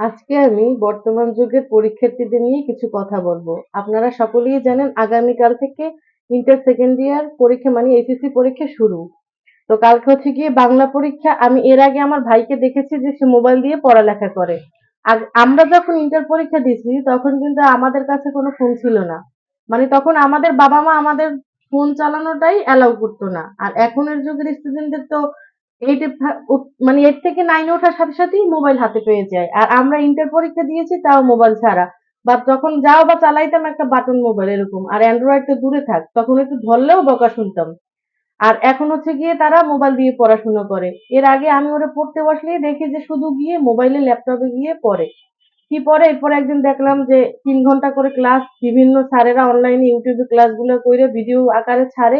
আজকে আমি বর্তমান যুগের পরীক্ষার্থীদের নিয়ে কিছু কথা বলব। আপনারা সকলেই জানেন আগামীকাল থেকে ইন্টার সেকেন্ড ইয়ার পরীক্ষা মানে এইচএসসি পরীক্ষা শুরু। তো কালকে হচ্ছে গিয়ে বাংলা পরীক্ষা। আমি এর আগে আমার ভাইকে দেখেছি যে সে মোবাইল দিয়ে পড়ালেখা করে। আর আমরা যখন ইন্টার পরীক্ষা দিয়েছি, তখন কিন্তু আমাদের কাছে কোনো ফোন ছিল না। মানে তখন আমাদের বাবা মা আমাদের ফোন চালানোটাই অ্যালাউ করতো না। আর এখনের যুগের স্টুডেন্টদের তো এইটে মানে এইট থেকে নাইনে ওঠার সাথে সাথেই মোবাইল হাতে পেয়ে যায়। আর আমরা ইন্টার পরীক্ষা দিয়েছি, তাও মোবাইল ছাড়া। বা যখন যাও বা চালাইতাম একটা বাটন মোবাইল এরকম। আর অ্যান্ড্রয়েড তো দূরে থাক, তখন একটু ধরলেও বকা শুনতাম। আর এখন হচ্ছে গিয়ে তারা মোবাইল দিয়ে পড়াশোনা করে। এর আগে আমি ওরা পড়তে বসলেই দেখি যে শুধু গিয়ে মোবাইলে ল্যাপটপে গিয়ে পড়ে। কি পরে এরপর একদিন দেখলাম যে তিন ঘণ্টা করে ক্লাস বিভিন্ন স্যারেরা অনলাইনে ইউটিউবে ক্লাসগুলো করে ভিডিও আকারে ছাড়ে।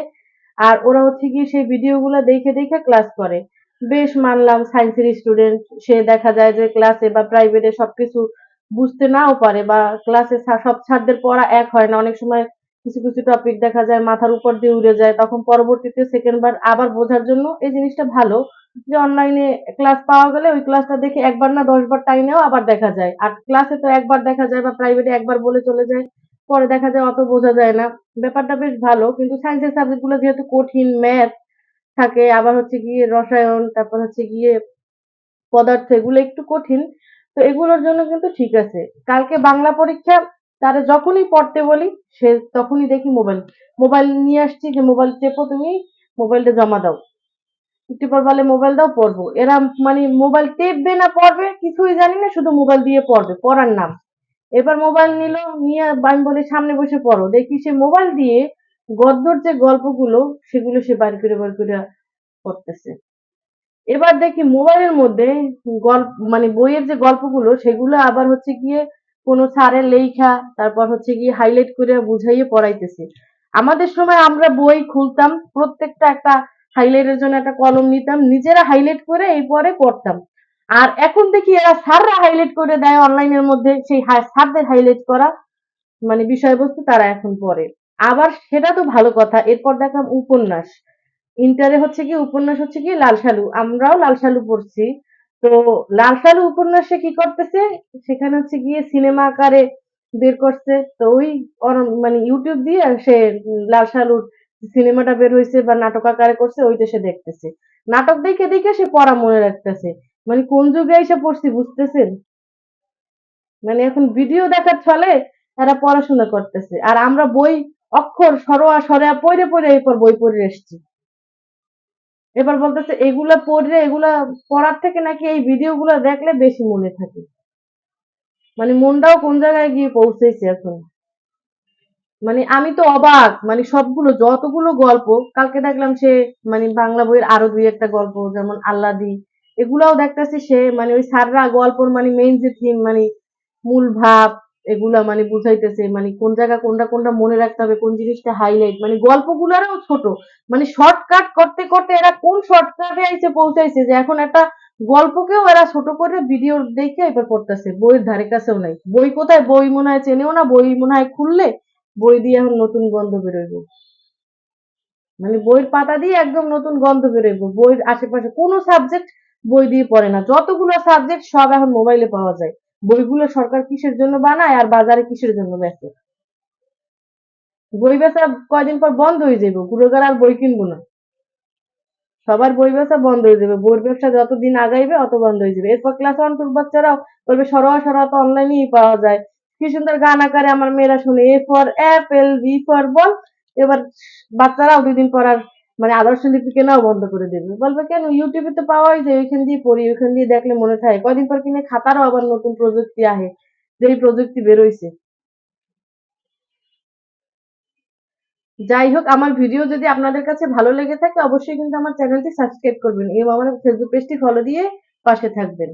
আর ওরা হচ্ছে গিয়ে সেই ভিডিওগুলো দেখে দেখে ক্লাস করে। বেশ মানলাম সায়েন্সের স্টুডেন্ট সে দেখা যায় যে ক্লাসে বা প্রাইভেটে সবকিছু বুঝতে নাও পারে বা ক্লাসে সব ছাত্রদের পড়া এক হয় না। অনেক সময় কিছু কিছু টপিক দেখা যায় মাথার উপর দিয়ে উড়ে যায়। তখন পরবর্তীতে সেকেন্ড বার আবার বোঝার জন্য এই জিনিসটা ভালো যে অনলাইনে ক্লাস পাওয়া গেলে ওই ক্লাসটা দেখে একবার না দশ বার টাইমেও আবার দেখা যায়। আর ক্লাসে তো একবার দেখা যায় বা প্রাইভেটে একবার বলে চলে যায়। পরে দেখা যায় অত বোঝা যায় না। ব্যাপারটা বেশ ভালো, কিন্তু সায়েন্সের সাবজেক্টগুলো যেহেতু কঠিন ম্যাথ থাকে, আবার হচ্ছে গিয়ে রসায়ন, তারপর হচ্ছে গিয়ে পদার্থ, এগুলো একটু কঠিন, তো এগুলোর জন্য কিন্তু ঠিক আছে। কালকে বাংলা পরীক্ষা, তারা যখনই পড়তে বলি, সে তখনই দেখি মোবাইল মোবাইল নিয়ে আসছি, যে মোবাইল চেপো তুমি মোবাইলটা জমা দাও। একটু পর বলে মোবাইল দাও, পড়ব। এরা মানে মোবাইল টেপবে না, পড়বে, কিছুই জানি না, শুধু মোবাইল দিয়ে পড়বে, পড়ার নাম। এবার মোবাইল নিল, নিয়ে আমি বলি, সামনে বসে পড়ো। দেখি সে মোবাইল দিয়ে গদ্যর যে গল্পগুলো, সেগুলো সে বার করে বার করে পড়তেছে। এবার দেখি মোবাইলের মধ্যে গল্প মানে বইয়ের যে গল্পগুলো, সেগুলো আবার হচ্ছে গিয়ে কোনো স্যারের লেখা, তারপর হচ্ছে গিয়ে হাইলাইট করে বুঝাইয়ে পড়াইতেছে। আমাদের সময় আমরা বই খুলতাম, প্রত্যেকটা একটা হাইলাইটের জন্য একটা কলম নিতাম, নিজেরা হাইলাইট করে এই পরে পড়তাম। আর এখন দেখি এরা স্যাররা হাইলাইট করে দেয় অনলাইনের মধ্যে, সেই স্যারদের হাইলাইট করা মানে বিষয়বস্তু তারা এখন পড়ে। আবার সেটা তো ভালো কথা, এরপর দেখলাম উপন্যাস। ইন্টারে হচ্ছে কি, উপন্যাস হচ্ছে কি লাল সালু আমরাও লাল সালু পড়ছি। তো লাল সালু উপন্যাসে কি করতেছে, সেখানে হচ্ছে গিয়ে সিনেমা আকারে বের করছে। তো ওই মানে ইউটিউব দিয়ে সে লাল সালুর সিনেমাটা বের হয়েছে বা নাটক আকারে করছে, ওইটা সে দেখতেছে। নাটক দেখে দেখে সে পড়া মনে রাখতেছে। মানে কোন যুগে এসে পড়ছি বুঝতেছেন? মানে এখন ভিডিও দেখার ছলে তারা পড়াশোনা করতেছে। আর আমরা বই অক্ষর সরোয়া সরেয়া পড়ে পড়ে এরপর বই পড়ে এসছি। এবার বলতেছে, এগুলা পড়লে, এগুলা পড়ার থেকে নাকি এই ভিডিও গুলা দেখলে বেশি মনে থাকে? মানে মনটাও কোন জায়গায় গিয়ে পৌঁছেছে এখন? মানে আমি তো অবাক মানে সবগুলো, যতগুলো গল্প, কালকে দেখলাম সে মানে বাংলা বইয়ের আরও দুই একটা গল্প, যেমন আল্লাদি এগুলাও দেখতেছি সে মানে ওই সাররা গল্পর মানে মেইন যে থিম মানে মূল ভাব, এগুলা মানে বুঝাইতেছে মানে কোন জায়গা কোনটা কোনটা মনে রাখতে হবে, কোন জিনিসটা হাইলাইট মানে গল্পগুলারও ছোট। মানে শর্টকাট করতে করতে এরা কোন শর্টকাটে আইসে পৌঁছাইছে যে এখন একটা গল্পকেও এরা ছোট করে ভিডিও দেখে এবার পড়তেছে। বইয়ের ধারে কাছেও নাই। বই কোথায়? বই মনে হয় চেনেও না, বই মনে হয় খুললে বই দিয়ে এখন নতুন গন্ধ বেরোইব। মানে বইয়ের পাতা দিয়ে একদম নতুন গন্ধ বেরোইব। বইয়ের আশেপাশে কোনো সাবজেক্ট বই দিয়ে পড়ে না। যতগুলো সাবজেক্ট সব এখন মোবাইলে পাওয়া যায়। বইগুলো সরকার কিসের জন্য বানায় আর বাজারে কিসের জন্য বেচে? বই বেচা কয়দিন পর বন্ধ হয়ে যাবে গুরুগার আর বই কিনবো না। সবার বই বেচা বন্ধ হয়ে যাবে। বইয়ের ব্যবসা যতদিন আগাইবে, অত বন্ধ হয়ে যাবে। এরপর ক্লাস ওয়ান টুর বাচ্চারাও বলবে, সরোয়া সরোয়া তো অনলাইনেই পাওয়া যায়। কি সুন্দর গান আকারে আমার মেয়েরা শুনে। A for apple B for ball এবার বাচ্চারাও দুদিন পর আর মানে আদর্শ লিপি কেনাও বন্ধ করে দেবে। বলবে, কেন? ইউটিউবে তো পাওয়াই যায়, ওইখান দিয়ে পড়ি, ওইখান দিয়ে দেখলে মনে থাকে। কদিন পর কিনে খাতারও আবার নতুন প্রযুক্তি আহে যেই প্রযুক্তি বেরোইছে। যাই হোক, আমার ভিডিও যদি আপনাদের কাছে ভালো লেগে থাকে, অবশ্যই কিন্তু আমার চ্যানেলটি সাবস্ক্রাইব করবেন। এবং আমার ফেসবুক পেজটি ফলো দিয়ে পাশে থাকবেন।